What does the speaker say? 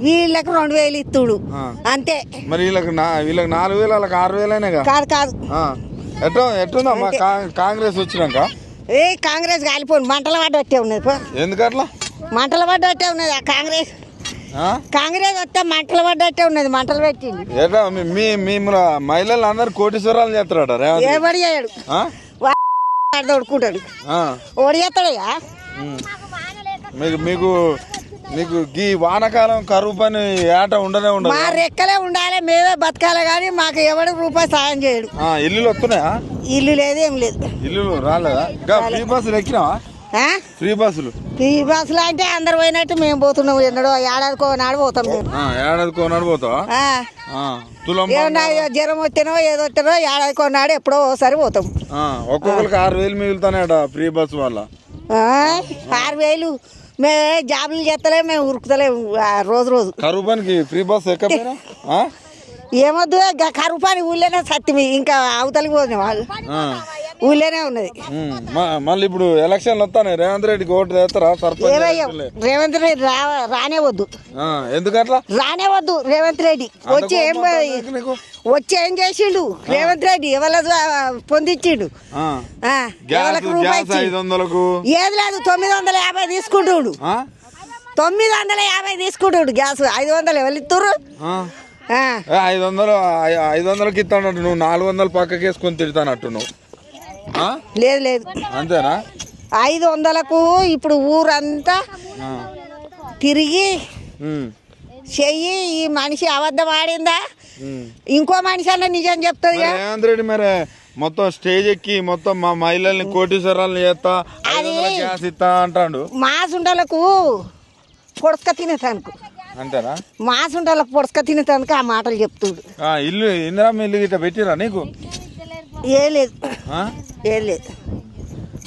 వీళ్ళకి రెండు వేలు ఇస్తుడు. అంతే. మరి వీళ్ళకి వీళ్ళకి నాలుగు వేలు వాళ్ళకి ఆరు వేలైనాగా కాదు? కాదు. ఎట్లా ఎట్లుందమ్మా కాంగ్రెస్ వచ్చినాక? ఏ కాంగ్రెస్ కాలిపోను. మంటల పడ్డట్టే ఉన్నది పో. ఎందుకట్లా మంటల పడ్డట్టే ఉన్నది ఆ కాంగ్రెస్? కాంగ్రెస్ వస్తే మంటలు పడ్డట్టే ఉన్నది మంటలు పెట్టింది ఎట్లా మీ- మీ మీ మన మహిళలు అందరు కోటీశ్వరాలు రెడ్డి. ఏబడి చేయడు. ఓడి. మీకు మీకు మీకు గీ వానకాలం కరువు పని ఏట ఉండనే ఉండదు. మా రెక్కలే ఉండాలి మేమే బతకాలి కానీ మాకు ఎవడు రూపాయి సాయం చేయడు. ఆ, ఇల్లులు వస్తున్నాయా? ఇల్లు లేదు ఏం లేదు. ఇల్లులు రాలేదా? ఇంకా ఫ్రీ బస్సులు ఎక్కినావా? ఆ? ఫ్రీ బస్సులు. ఈ బస్సులు అంటే అందరు పోయినట్టు మేము పోతున్నాం ఎన్నడో ఏడాదికో నాడు పోతాం మేము. ఆ, ఏడాది కోనాడు పోతావా? ఆ. ఆ, తులం ఏమన్నా జ్వరం వచ్చినో ఏదో వచ్చినో ఏడాదికో నాడు ఎప్పుడో ఒకసారి పోతాం. ఆ, ఒక్కొక్కరికి ఆరు వేలు మిగులుతానేట ఫ్రీ బస్సు వల్ల. ఆ? ఆరు వేలు. మేము జాబులు చేస్తలే మేము ఉరుకుతలేము ఆ, రోజు రోజు కరువు పనికి ఫ్రీ బస్సు ఎక్కపోయినా ఆ? ఏమొద్దు గా కరువు పని ఊళ్ళోనే సత్తిమి ఇంకా అవతలికి ఆ. ఊళ్ళోనే ఉన్నది. మళ్ళీ ఇప్పుడు ఎలక్షన్లు వస్తానే. రేవంత్ రెడ్డికి ఓటు వేస్తారా? సర్పంచ్. రేవంత్ రెడ్డి రానే వద్దు. ఎందుకట్లా? రానే వద్దు రేవంత్ రెడ్డి. వచ్చి ఏం? వచ్చి ఏం చేసిండు? రేవంత్ రెడ్డి ఎవరి పొందించిండు ఏది లేదు తొమ్మిది వందల యాభై తీసుకుంటుడు? తొమ్మిది వందల యాభై తీసుకుంటుడు గ్యాస్. ఐదు వందలు ఎవరు ఇస్తుర్రు ఐదు వందలు ఐదు వందలకి ఇస్తానట్టు నువ్వు నాలుగు వందలు పక్కకి వేసుకొని తిడతానట్టు నువ్వు? లేదు లేదు. అంతేనా? ఐదు వందలకు ఇప్పుడు ఊరంతా. తిరిగి చెయ్యి ఈ మనిషి అబద్ధం ఆడిందా. ఇంకో మనిషి అన్న నిజం చెప్తుంది మరి రేవంత్ రెడ్డి మరి? మొత్తం స్టేజ్ ఎక్కి మొత్తం మా మహిళల్ని కోటీశ్వరాలను చేస్తా గ్యాస్ ఇస్తా అంటాడు. మాసుండలకు పొడసక తినేటానికి అంతేనా? మాసుండలకు పొడసక తినేటానికి ఆ మాటలు చెప్తుడు. ఆ, ఇల్లు ఇందిరా ఇల్లు గిట్ట పెట్టిరా నీకు? ఏ లేదు. ఆ? ఏ లేదు